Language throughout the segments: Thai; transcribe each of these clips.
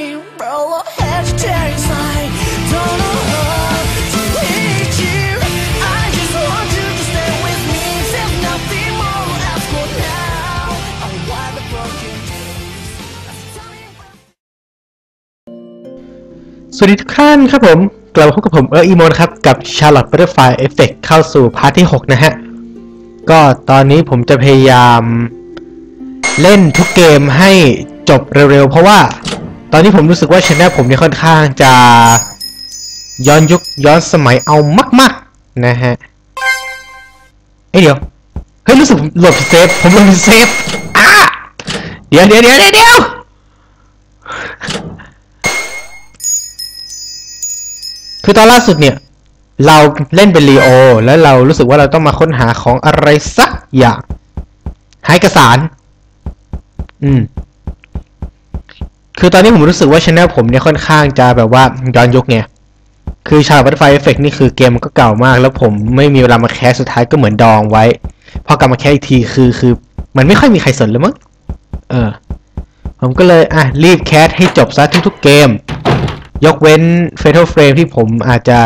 สวัสดีทุกท่านครับผมกลับมาพบกับผมเอออีโมนครับ กับ Charlotte Butterfly Effect เข้าสู่พาร์ทที่ 6 นะฮะ ก็ตอนนี้ผมจะพยายามเล่นทุกเกมให้จบเร็วๆ เพราะว่า ตอนนี้ผมรู้สึกว่าช anel ผมเนี่ยค่อนข้างจะย้อนยุคย้อนสมัยเอามากๆนะฮะเอ้ยเดี๋ยว เฮ้ยรู้สึกหลดผิดเซฟ ผมหลดผิดเซฟอะเดี๋ยวเดี๋ยวเดี๋ยวเดี๋ยวคือตอนล่าสุดเนี่ย เราเล่นเป็นลีโอ แล้วเรารู้สึกว่าเราต้องมาค้นหาของอะไรสักอย่างหาเอกสารอืม คือตอนนี้ผมรู้สึกว่าช anel ผมเนี่ยค่อนข้างจะแบบว่าย้อนยุคไงคือชาบัตไฟเอฟเฟกนี่คือเกมมันก็เก่ามาก แล้วผมไม่มีเวลามาแคสสุดท้ายก็เหมือนดองไว้ พอกลับมาแคสอีกทีคือคือ มันไม่ค่อยมีใครสนเลยมั้งเออ ผมก็เลยอะรีบแคสให้จบซะทุกๆเกม ยกเว้น Fatal Frame ที่ผมอาจจะ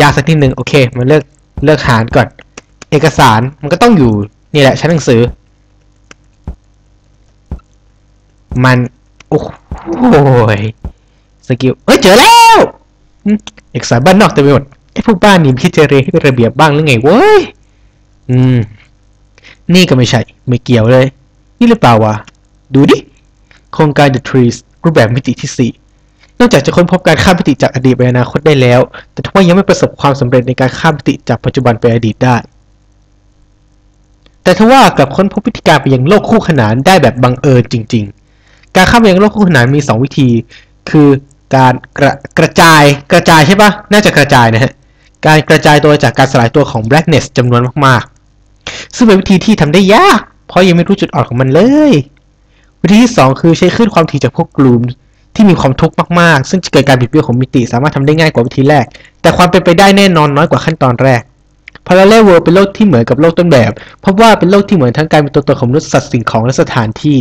ยากสักนิดนึง โอเค มาเลือกเลือกหารก่อน เอกสารมันก็ต้องอยู่นี่แหละชั้นหนังสือ มัน โอ้ โหยสกิลเอ้ยเจอแล้วเอกสารบ้านนอกเต็มไปหมดไอ้พวกบ้านนี่พี่เจเรให้เป็นระเบียบบ้างหรือไงเว้ยอืม นี่ก็ไม่ใช่ ไม่เกี่ยวเลย นี่หรือเปล่าวะ ดูดิ โครงการ The Trees รูปแบบมิติที่สี่นอกจากจะค้นพบการข้ามมิติจากอดีตไปอนาคตได้แล้ว แต่ทว่ายังไม่ประสบความสำเร็จในการข้ามมิติจากปัจจุบันไปอดีตได้ แต่ทว่ากลับค้นพบวิธีการไปยังโลกคู่ขนานได้แบบบังเอิญจริง ๆ การข้ามไปยังโลกคู่ขนานมี 2 วิธี คือการกระกระจายกระจายใช่ปะน่าจะกระจายนะฮะ การกระจายตัวจากการสลายตัวของ blackness จำนวนมากๆ ซึ่งเป็นวิธีที่ทำได้ยาก เพราะยังไม่รู้จุดอ่อนของมันเลย วิธีที่ 2 คือใช้คลื่นความถี่จากพวกกลุ่มที่มีความทุกข์มากๆ ซึ่งจะเกิดการบิดเบี้ยวของมิติสามารถทำได้ง่ายกว่าวิธีแรก แต่ความเป็นไปได้แน่นอนน้อยกว่าขั้นตอนแรก Parallel World เป็นโลกที่เหมือนกับโลกต้นแบบ เพราะว่าเป็นโลกที่เหมือนทั้งการเป็นตัวตนของมนุษย์สัตว์สิ่งของและสถานที่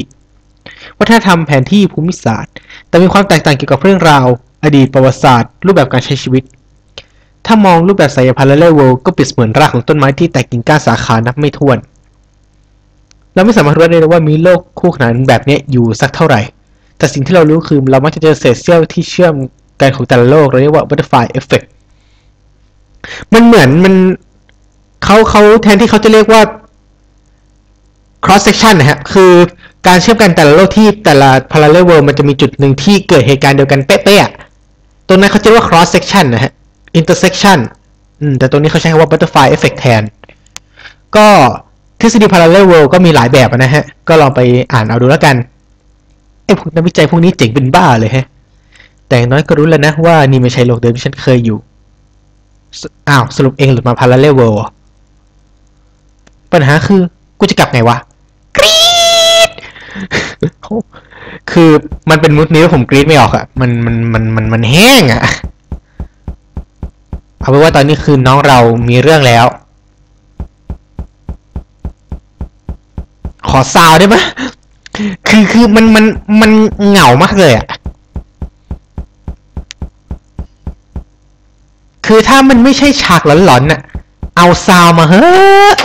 วัฒนธรรมแผนที่ภูมิศาสตร์ แต่มีความแตกต่างเกี่ยวกับเรื่องราว อดีตประวัติศาสตร์ รูปแบบการใช้ชีวิต ถ้ามองรูปแบบสาย Parallel World ก็เปรียบเสมือนรากของต้นไม้ที่แตกกิ่งก้านสาขานับไม่ถ้วน เราไม่สามารถรู้ได้เลยว่ามีโลกคู่ขนานแบบนี้อยู่สักเท่าไหร่ แต่สิ่งที่เรารู้คือเรามักจะเจอเศษเสี้ยวที่เชื่อมกันของแต่ละโลกเราเรียกว่า butterfly effect มันเหมือนมันเขาเขาแทนที่เขาจะเรียกว่า cross section นะฮะ คือการเชื่อมกันแต่ละโลกที่แต่ละ parallel world มันจะมีจุดหนึ่งที่เกิดเหตุการณ์เดียวกันเป๊ะๆตรงนั้นเขาจะเรียกว่า cross section นะฮะ intersection อืมแต่ตรงนี้เขาใช้คำว่า butterfly effect แทน ก็ทฤษฎี parallel world ก็มีหลายแบบนะฮะ ก็ลองไปอ่านเอาดูแล้วกันไอ้พวกนักวิจัยพวกนี้เจ๋งเป็นบ้าเลยฮะ แต่น้อยก็รู้แล้วนะว่านี่ไม่ใช่โลกเดิมที่ฉันเคยอยู่ อ้าว สรุปเองหลุดมา parallel world ปัญหาคือ กูจะกลับไงวะ กรี๊ดคือมันเป็นมุดนี้วผมกรี๊ดไม่ออกอะมันมันมันมันมันแห้งอะเอาเป็นว่าตอนนี้คือน้องเรามีเรื่องแล้ว ขอซาวได้ไหมคือคือมันมันมันเหงามากเลยอะคือถ้ามันไม่ใช่ฉากหลอนๆน่ะ เอาซาวมาเฮ้อ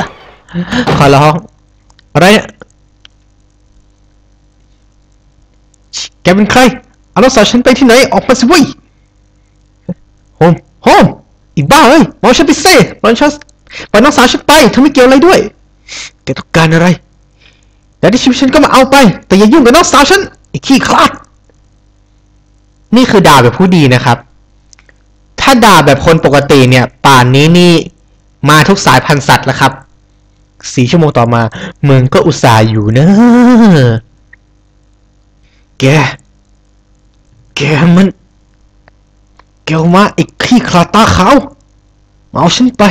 ขอร้อง อะไรเนี่ยแกเป็นใครเอาน้องสาวฉันไปที่ไหน ออกมาสิเว้ยโฮมโฮมอีบ้าเอ้ยมองฉันไปเซ่ปล่อยฉันปล่อยน้องสาวฉันไปเธอไม่เกี่ยวอะไรด้วย แกต้องการอะไรแต่ที่ชีวิตฉันก็มาเอาไป แต่อย่ายุ่งกับน้องสาวฉันไอ้ขี้คลาด นี่คือด่าแบบผู้ดีนะครับ ถ้าด่าแบบคนปกติเนี่ย ป่านนี้นี่มาทุกสายพันธุ์สัตว์แล้วครับ สี่ชั่วโมงต่อมา เมืองก็อุตส่าห์อยู่นะแก แกมันแกออกมาไอ้ขี้คลาตาขาวเอาฉันไป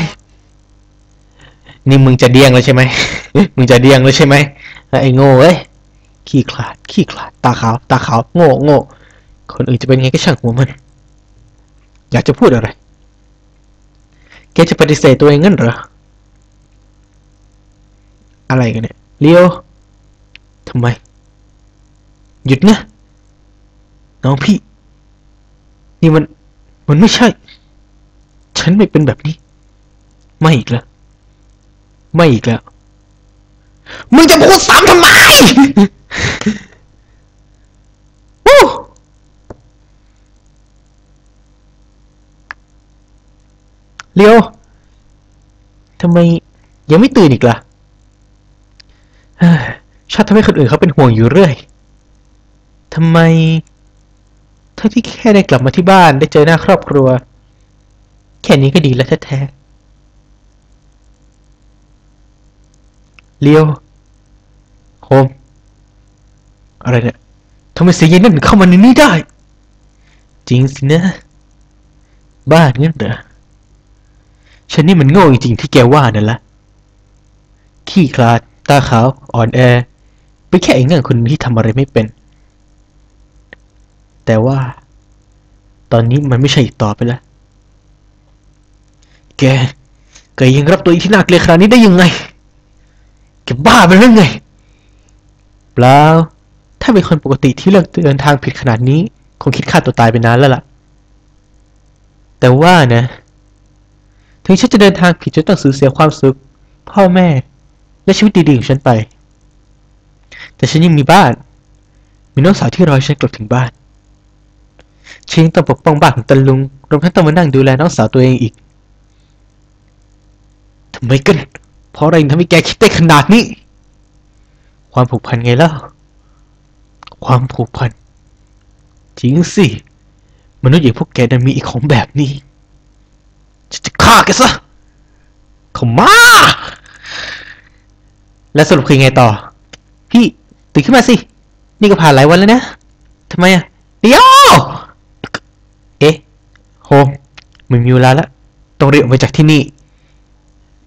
นี่มึงจะเดียงแล้วใช่ไหม มึงจะเดียงแล้วใช่ไหม ไอ้โง่เอ้ย ขี้ขลาด ขี้ขลาด ตาขาว ตาขาว โง่ โง่ คนอื่นจะเป็นไงก็ช่างหัวมัน อยากจะพูดอะไร แกจะปฏิเสธตัวเองงั้นเหรอ อะไรกันเนี่ยเลียวทำไม หยุดนะน้องพี่ นี่มัน มันไม่ใช่ ฉันไม่เป็นแบบนี้ ไม่อีกแล้ว ไม่อีกแล้ว มึงจะพูดซ้ำทำไมเลียวทำไมยังไม่ตื่นอีกล่ะ ชอบทำให้คนอื่นเขาเป็นห่วงอยู่เรื่อยทำไมทั้งที่แค่ได้กลับมาที่บ้านได้เจอหน้าครอบครัว แค่นี้ก็ดีแล้วแท้ๆเลียวโฮมอะไรเนี่ยทำไมเสียงย็นนั่นเข้ามาในนี้ได้ จริงสินะ บ้านงั้นเหรอฉันนี่มันโง่จริงๆที่แกว่านั่นละขี้คลาด ตาขาว อ่อนแอ เป็นแค่ไอ้เงื่อนคนที่ทำอะไรไม่เป็น แต่ว่า ตอนนี้มันไม่ใช่อีกต่อไปแล้ว แก แกยังรับตัวอีที่น่าเกลียดขนาดนี้ได้ยังไง แกบ้าไปหรือไง เปล่า ถ้าเป็นคนปกติที่เลือกเดินทางผิดขนาดนี้ คงคิดฆ่าตัวตายไปนานแล้วล่ะ แต่ว่านะ ถึงฉันจะเดินทางผิดจนต้องสูญเสียความสุขพ่อแม่ และชีวิตดีๆของฉันไป แต่ฉันยังมีบ้าน มีน้องสาวที่รอฉันกลับถึงบ้านฉันยังต้องปกป้องบ้านของตาลุง รวมทั้งต้องมานั่งดูแลน้องสาวตัวเองอีกทำไมกัน เพราะอะไรทำให้แกคิดได้ขนาดนี้ ความผูกพันไงเล่า ความผูกพัน จริงสิ มนุษย์อย่างพวกแกนั้นมีอีกของแบบนี้จะฆ่าแกซะขมา แล้วสรุปคือไงต่อ ตื่นขึ้นมาสิ นี่ก็ผ่านหลายวันแล้วนะทำไมอะเดี๋ยวเอ๊ะโฮมึงมีเวลาแล้วต้องรีบออกไปจากที่นี่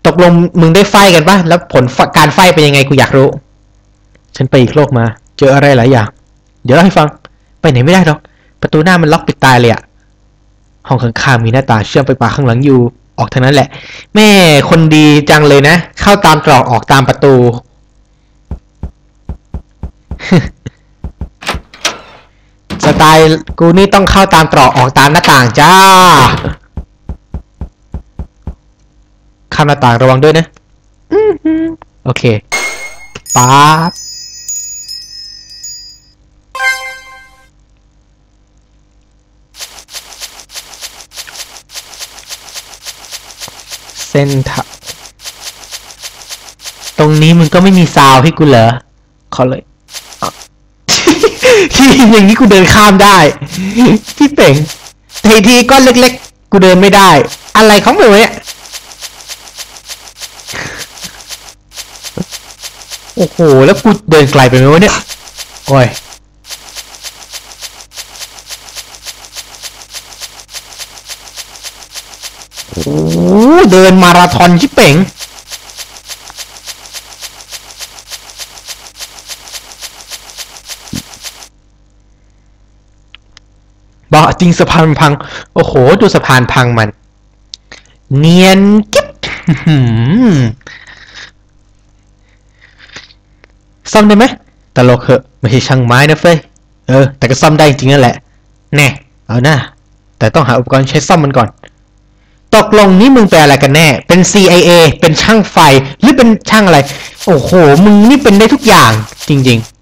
ตกลงมึงได้ไฟกันปะแล้วผลการไฟเป็นยังไงกูอยากรู้ ฉันไปอีกโลกมา เจออะไรหลายอย่าง เดี๋ยวเล่าให้ฟัง ไปไหนไม่ได้หรอก ประตูหน้ามันล็อกปิดตายเลยอะห้องข้างๆมีหน้าตาเชื่อมไปป่าข้างหลังอยู่ ออกทางนั้นแหละ แม่คนดีจังเลยนะ เข้าตามตรอกออกตามประตู สไตล์กูนี่ต้องเข้าตามตรอกออกตามหน้าต่างจ้าข้ามหน้าต่างระวังด้วยนะอือหือโอเคป๊าบเส้นทางตรงนี้มึงก็ไม่มีซาวให้กูเหรอขอเลยอะ ที่อย่างนี้กูเดินข้ามได้พี่เป่งแต่อีทีก้อนเล็ก ๆ กูเดินไม่ได้ อะไรของมึงเนี่ยโอ้โห แล้วกูเดินไกลไปไหมวะเนี่ยโอ้ยโอ้เดินมาราธอนชิเป่ง บอกจริงสะพานมันพัง โอ้โห ดูสะพานพังมัน เนียนกิ๊บซ่อมได้ไหมตลกเหอะไม่ใช่ช่างไม้นะเฟ้ย เออ แต่ก็ซ่อมได้จริงนั่นแหละ แน่ เอาหน้า แต่ต้องหาอุปกรณ์ใช้ซ่อมมันก่อน ตกลงนี่มึงเป็นอะไรกันแน่ เป็น CIA เป็นช่างไฟ หรือเป็นช่างอะไร โอ้โห มึงนี่เป็นได้ทุกอย่างจริง ๆ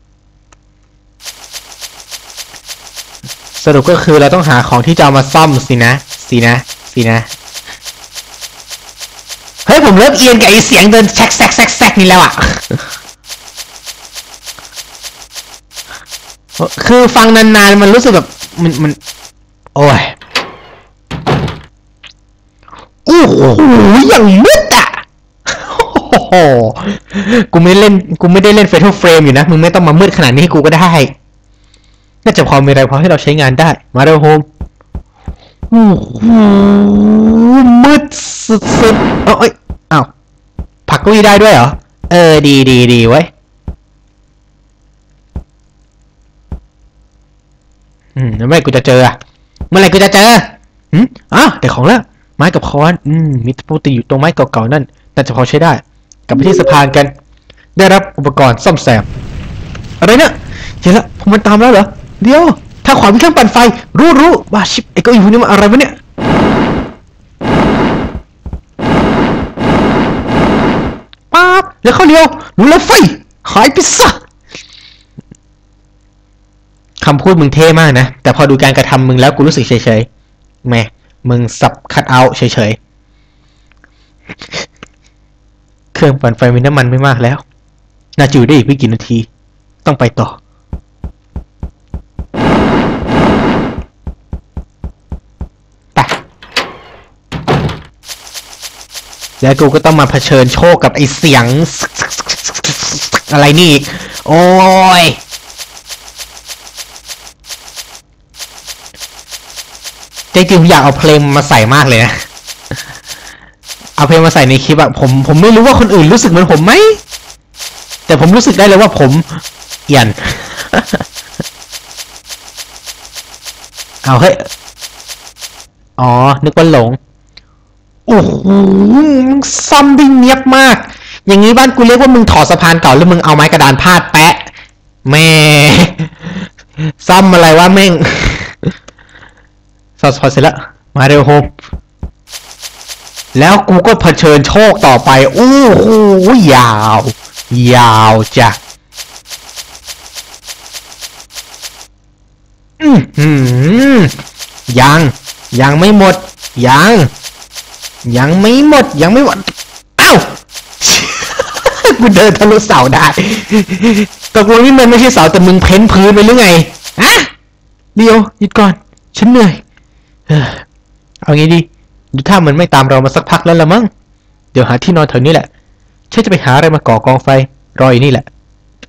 สรุปก็คือเราต้องหาของที่จะเอามาซ่อมสินะ สินะ สินะ เฮ้ย ผมเริ่มเอียนกับไอเสียงเดินแซกแซกแซกแซกนี่แล้วอะคือฟังนานๆ มันรู้สึกแบบ มันมัน โอ้ยโอ้โหอย่างมืดอะโอ้โหกูไม่เล่น กูไม่ได้เล่น Fatal Frame อยู่นะ มึงไม่ต้องมามืดขนาดนี้กูก็ได้ น่าจะพอมีอะไรพอให้เราใช้งานได้ มาเร็วโฮมโอ้โหมืดสุดๆเอ้ยอ้าวผักกุ้ยได้ด้วยเหรอ เออ ดีดีดีไว้อืมแล้วเมื่อไหร่กูจะเจออะเมื่อไหร่กูจะเจออืมอะแต่ของแล้ว ไม้กับค้อน อืม มีตะปูติดอยู่ตรงไม้เก่าๆนั่น น่าจะพอใช้ได้ กลับไปที่สะพานกัน ได้รับอุปกรณ์ซ่อมแซม อะไรเนี่ยเห็นแล้วผมมันตามแล้วเหรอ เดี๋ยวทาขวามีเครื่องปั่นไฟ รู้รู้ว่าชิบไอ้เก้าอี้พวกนี้มันอะไรวะเนี่ย ป๊าบแล้วเขาเลี้ยวรู้แล้วไฟ หายไปซะคำพูดมึงเท่มากนะ แต่พอดูการกระทำมึงแล้วกูรู้สึกเฉยๆแม่มึงสับคัดเอาท์เฉยๆ เครื่องปั่นไฟมีน้ำมันไม่มากแล้ว น่าจะอยู่ได้อีกไม่กี่นาที ต้องไปต่อ แล้วกูก็ต้องมาเผชิญโชคกับไอ้เสียง อะไรนี่อีก โอ้ยจริงๆอยากเอาเพลงมาใส่มากเลยนะ เอาเพลงมาใส่ในคลิปอะผมผมไม่รู้ว่าคนอื่นรู้สึกเหมือนผมไหม แต่ผมรู้สึกได้เลยว่าผมเอียน เอาเฮ้ย อ๋อ นึกว่าหลง โอ้โหมึงซ่อมได้เนียบมาก อย่างนี้บ้านกูเรียกว่ามึงถอดสะพานเก่าแล้วมึงเอาไม้กระดานพาดแปะแม่ซ่อมอะไรวะแม่งสอดสอดเสร็จแล้วมาเร็วโฮมแล้วกูก็เผชิญโชคต่อไป โอ้โหยาว ยาวจ้ะอือหือยัง ยังไม่หมด ยัง ยังไม่หมดยังไม่หมดอ้าวกูเดินทะลุเสาได้ตกลงนี่มันไม่ใช่เสาแต่มึงเพ้นพื้นไปหรือไงฮะเดียวหยุดก่อน ฉันเหนื่อยเอางี้ดีดูถ้ามันไม่ตามเรามาสักพักแล้วละมั้งเดี๋ยวหาที่นอนแถวนี้แหละฉันจะไปหาอะไรมาก่อกองไฟ รออยู่นี่แหละ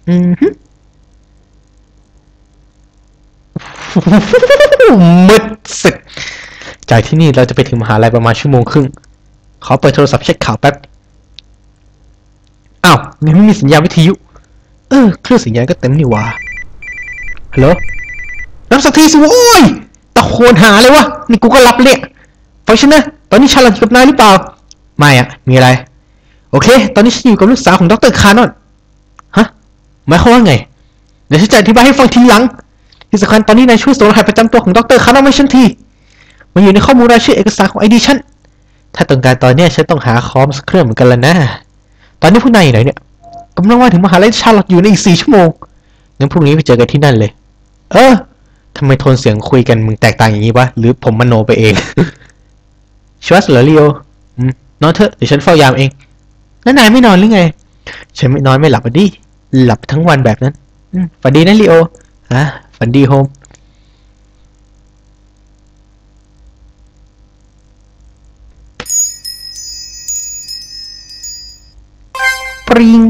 อือฮึมืดสึก จากที่นี่เราจะไปถึงมหาลัยประมาณชั่วโมงครึ่ง ขอเปิดโทรศัพท์เช็คข่าวแป๊บ อ้าวยังไม่มีสัญญาณวิทยุ เออเครื่องสัญญาณก็เต็มนี่ว่าฮัลโหลรับสักทีสิโอ้ยตะโกนหาเลยวะ นี่กูก็รับเรียกฟังฉันนะ ตอนนี้ฉันหลับอยู่กับนายหรือเปล่า ไม่อะมีอะไร โอเค ตอนนี้ฉันอยู่กับลูกสาวของดรคานอนฮะหมายความว่าไง เดี๋ยวฉันจะอธิบายให้ฟังทีหลัง ที่สำคัญตอนนี้นายช่วยส่งรหัสประจำตัวของดรคานอนมาให้ฉันที มันอยู่ในข้อมูลรายชื่อเอกสารของไอดีฉัน ถ้าต้องการตอนเนี้ยฉันต้องหาคอมสักเครื่องเหมือนกันแล้วนะ ตอนนี้พวกนายอยู่ไหนเนี่ยกำลังว่าถึงมหาลัยชาร์ลอตอยู่ในอีกสี่ชั่วโมงงั้นพรุ่งนี้ไปเจอกันที่นั่นเลย เออทำไมโทนเสียงคุยกันมึงแตกต่างอย่างนี้วะหรือผมมโนไปเองชวัสเหรอลีโอนอนเถอะเดี๋ยวฉันเฝ้ายามเองแล้วนายไม่นอนหรือไง ฉันไม่นอนไม่หลับอะดิ หลับทั้งวันแบบนั้นอืมฝันดีนะลีโอฮะฝันดีโฮม ปริง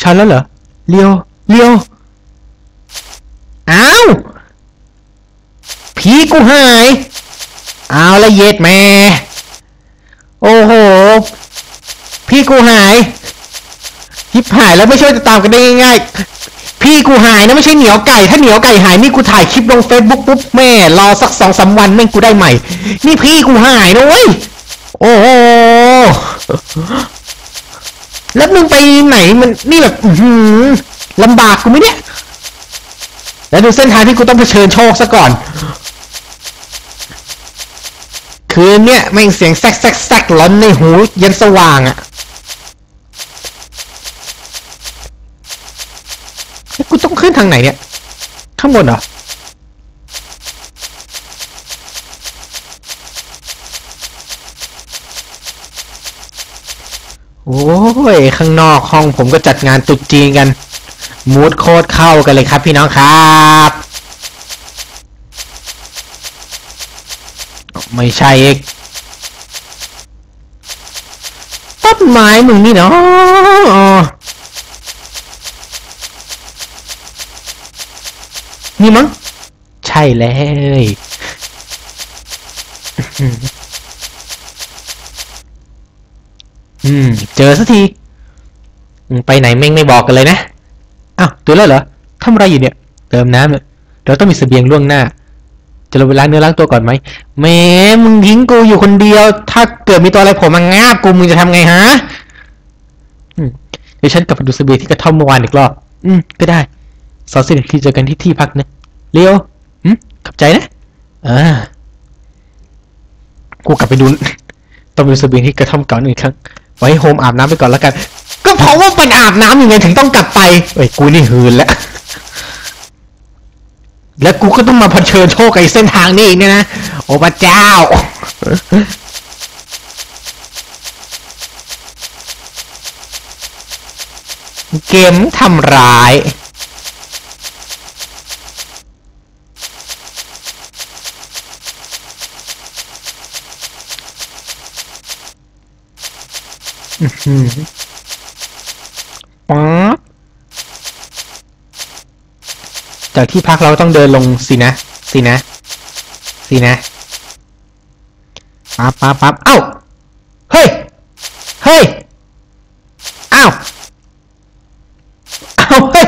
ชันแล้วเหรอเลียวเลียวอ้าวผีกูหายเอาละเย็ดแม่โอ้โห พี่กูหายยิบหายแล้วไม่ช่วยจะตามกันได้ง่ายๆ พี่กูหายนะไม่ใช่เหนียวไก่ ถ้าเหนียวไก่หายนี่กูถ่ายคลิปลงเฟซบุ๊กปุ๊บแม่รอสักสองสามวันแม่งกูได้ใหม่ นี่พี่กูหายนะเว้ยโอ้โห แล้วมึงไปไหนมันนี่แบบหือลำบากกูไหมเนี่ย แล้วดูเส้นทางที่กูต้องเผชิญโชคซะก่อน คืนเนี่ยแม่งเสียงแซกแซกแซกร้อนในหูยันสว่างอะ่ะกูต้องขึ้นทางไหนเนี่ย ข้างบนเหรอ โอ้ย ข้างนอกห้องผมก็จัดงานตรุษจีนกัน มูดโคตรเข้ากันเลยครับพี่น้องครับ ไม่ใช่อีกต้นไม้มึงนี่เนาะนี่มั้ง ใช่เลย อืม เจอสักทีอืมไปไหนแม่งไม่บอกกันเลยนะ อ้าวตัวแล้วเหรอทำอะไรอยู่เนี่ย เติมน้ำเนี่ยเราต้องมีเสบียงล่วงหน้า จะลงไปล้างเนื้อล้างตัวก่อนไหมแหม่มึงทิ้งกูอยู่คนเดียว ถ้าเกิดมีตัวอะไรโผมมางาบกูมึงจะทำไงฮะอืมเดี๋ยวฉันกลับไปดูเสบียงที่กระท่อมเมื่อวานอีกรอบ อืม ก็ได้สาวสิริที่เจอกันที่ที่พักนะเลียวหืมขับใจนะอ่ากูกลับไปดู ต้องไปดูเสบียงที่กระท่อมเก่าอีกครั้ง ไว้ให้โฮมอาบน้ำไปก่อนแล้วกัน ก็เพราะว่ามันอาบน้ำยังไงถึงต้องกลับไปเอ้ยกูนี่หืนแล้วแล้วกูก็ต้องมาเผชิญโชคกับไอ้เส้นทางนี้อีกเนี่ยนะ โอ้พระเจ้า เกมทำร้าย อื้อหือ ป๊าบจากที่พักเราต้องเดินลงสินะ สินะ สินะปั๊บปั๊บปั๊บเอ้า เฮ้ย เฮ้ย อ้าวเอาเฮ้ย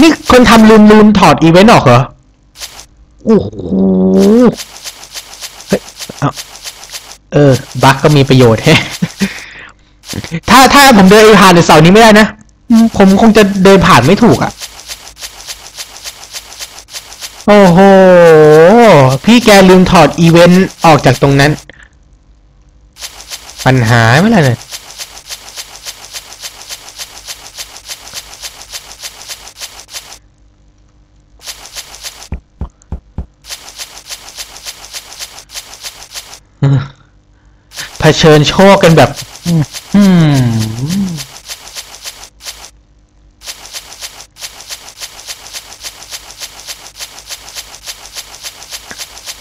นี่คนทำลืมลืมถอดอีเวนต์ออกเหรอ โอ้โห เฮ้ย เอออบั๊กก็มีประโยชน์แฮะ ถ้าถ้าผมเดินผ่านในเสาร์นี้ไม่ได้นะอืมผมคงจะเดินผ่านไม่ถูกอะ่ะ โอ้โห พี่แกลืมถอดอีเวนต์ออกจากตรงนั้น ปัญหาไม่ไรเนี่ยเผชิญโชคกันแบบ อืม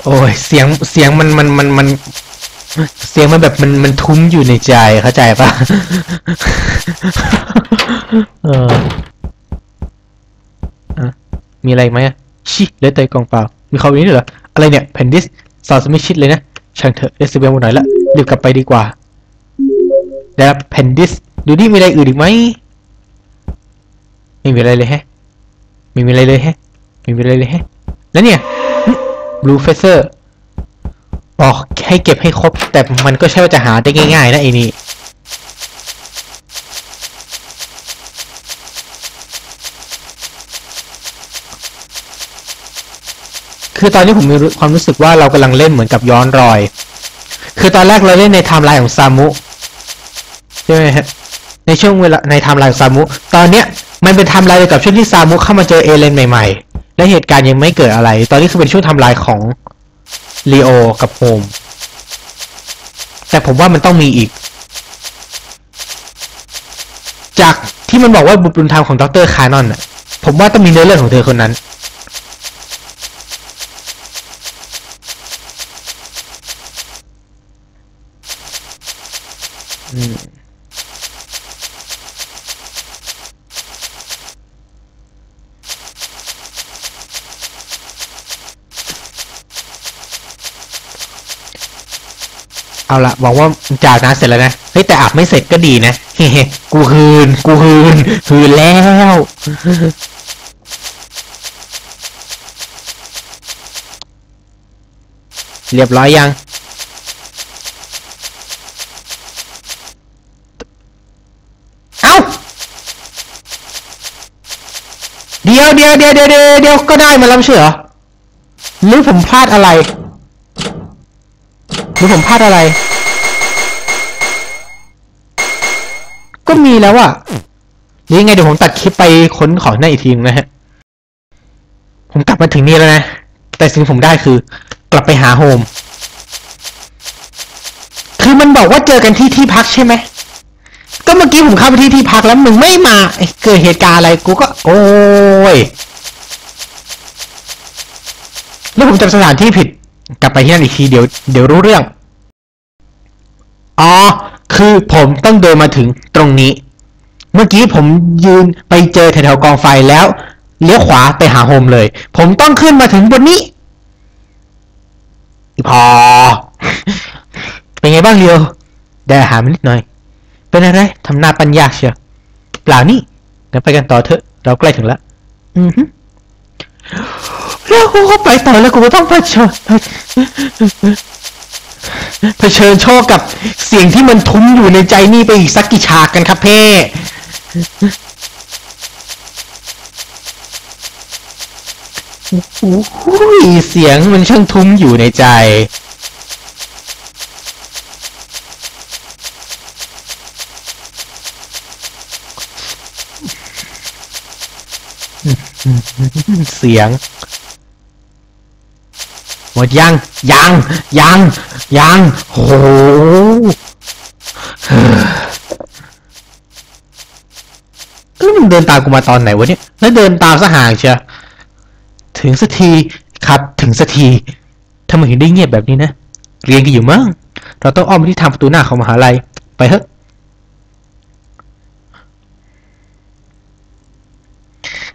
โอ้ย เสียงเสียงมันมันมันมัน เสียงมันแบบมันมันทุ้มอยู่ในใจเข้าใจปะเอออะมีอะไรไหมชิเลือแต่กองเปล่า มีเขาอยู่นี่เหรอ อะไรเนี่ยแผ่นดิสสอดสมิชิดเลยนะช่างเถอะเดซิเบลหมดหน่อยละรีบกลับไปดีกว่าได้รับแผ่นดิสดูดิมีอะไรอื่นอีกไหมไม่มีอะไรเลยแฮะไม่มีอะไรเลยแฮะไม่มีอะไรเลยแฮะแล้วเนี่ยบลูเฟเซอร์ บอกให้เก็บให้ครบ แต่มันก็ใช่ว่าจะหาได้ง่าย ๆ นะไอ้นี่คือตอนนี้ผมมีความรู้สึกว่าเรากำลังเล่นเหมือนกับย้อนรอย คือตอนแรกเราเล่นในไทม์ไลน์ของซามุใช่ไหมฮะในช่วงเวลาในไทม์ไลน์ของซามุ ตอนเนี้ยมันเป็นไทม์ไลน์เดียวกับช่วงที่ซามุเข้ามาเจอเอเลนใหม่ ๆ และเหตุการณ์ยังไม่เกิดอะไร ตอนนี้คือเป็นช่วงไทม์ไลน์ของ ลีโอกับโฮมแต่ผมว่ามันต้องมีอีก จากที่มันบอกว่าบุตรบุญธรรมของด็อกเตอร์คานอนน่ะผมว่าต้องมีเนื้อเรื่องของเธอคนนั้น อืม เอาละบอกว่าจากน้ำเสร็จแล้วนะ เฮ้ยแต่อาบไม่เสร็จก็ดีนะ เฮ้กูคืน กูคืน คืนแล้ว เรียบร้อยยัง เอ้า เดี๋ยวเดี๋ยวเดี๋ยวเดี๋ยวเดี๋ยวก็ได้มาแล้วไม่ใช่อหรือผมพลาดอะไร รือผมพลาดอะไร ก็มีแล้วอะนี่ยังไงเดี๋ยวผมตัดคลิปไปค้นของหน้าอีกทีนึงนะฮะ ผมกลับมาถึงนี่แล้วนะ แต่สิ่งผมได้คือกลับไปหาโฮม คือมันบอกว่าเจอกันที่ที่พักใช่ไหม ก็เมื่อกี้ผมเข้าไปที่ที่พักแล้วมึงไม่มาเอ้ยเกิดเหตุการณ์อะไรกูก็ โอ้ย แล้วผมจำสถานที่ผิด กลับไปที่นั่นอีกทีเดี๋ยวเดี๋ยวรู้เรื่อง อ๋อ คือผมต้องเดินมาถึงตรงนี้ เมื่อกี้ผมยืนไปเจอแถวๆกองไฟแล้ว เลี้ยวขวาไปหาโฮมเลย ผมต้องขึ้นมาถึงบนนี้พอ เป็นไงบ้างเลียว ได้อาหารมานิดหน่อย เป็นอะไรทำหน้าปัญญาเชียวเปล่านี่งั้นไปกันต่อเถอะ เราใกล้ถึงแล้ว อือฮึ แล้วกูก็ไปต่อแล้วกูก็ต้องเผชิญเผชิญโชคกับเสียงที่มันทุ้มอยู่ในใจนี่ไปอีกสักกี่ฉากกันครับเพ่โอ้โหเสียงมันช่างทุ้มอยู่ในใจเสียง หมดยังยังยังยังโอ้โหแล้วมันเดินตามกูมาตอนไหนวะเนี่ย แล้วเดินตามสห่างเชียถึงสักทีครับถึงสักทีทำไมถึงได้เงียบแบบนี้นะ เรียนกันอยู่มั้งเราต้องอ้อมไปที่ทางประตูหน้าของมหาลัย ไปเถอะ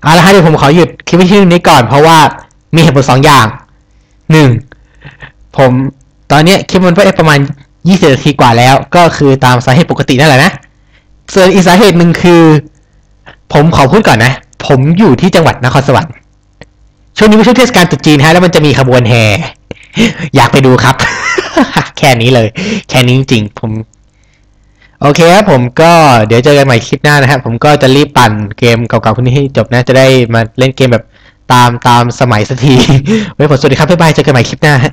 เอาละฮะเดี๋ยวผมขอหยุดคลิปว้ที่นี้ก่อนเพราะว่ามีเหตุผลสองอย่าง หนึ่งผมตอนนี้คลิปมันไปประมาณยี่สิบนาทีกว่าแล้ว ก็คือตามสาเหตุปกตินั่นแหละนะส่วนอีกสาเหตุหนึ่งคือ ผมขอพูดก่อนนะ ผมอยู่ที่จังหวัดนครสวรรค์ช่วงนี้เป็นช่วงเทศกาลตรุษจีนฮะแล้วมันจะมีขบวนแห่อยากไปดูครับ แค่นี้เลย แค่นี้จริงผม โอเคครับผมก็เดี๋ยวเจอกันใหม่คลิปหน้านะครับผมก็จะรีบปั่นเกมเก่าๆพวกนี้ให้จบนะ จะได้มาเล่นเกมแบบ ตามตามสมัยสักทีไว้ผมสวัสดีครับบ๊ายบายเจอกันใหม่คลิปหน้าฮะ